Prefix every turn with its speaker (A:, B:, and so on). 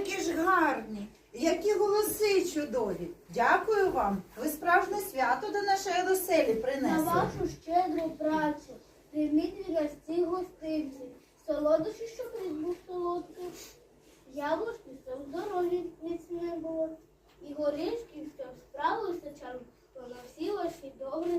A: які ж гарні, які голоси чудові. Дякую вам. Ви справжнє свято до нашої оселі принесли.
B: На вашу щедру працю. Прийміть від гостей гостинці. Солодощі, що був солодкий. Яблучки, що в дорозі міцне було. І горішки, що справилися чаром, то на всі ваші добре.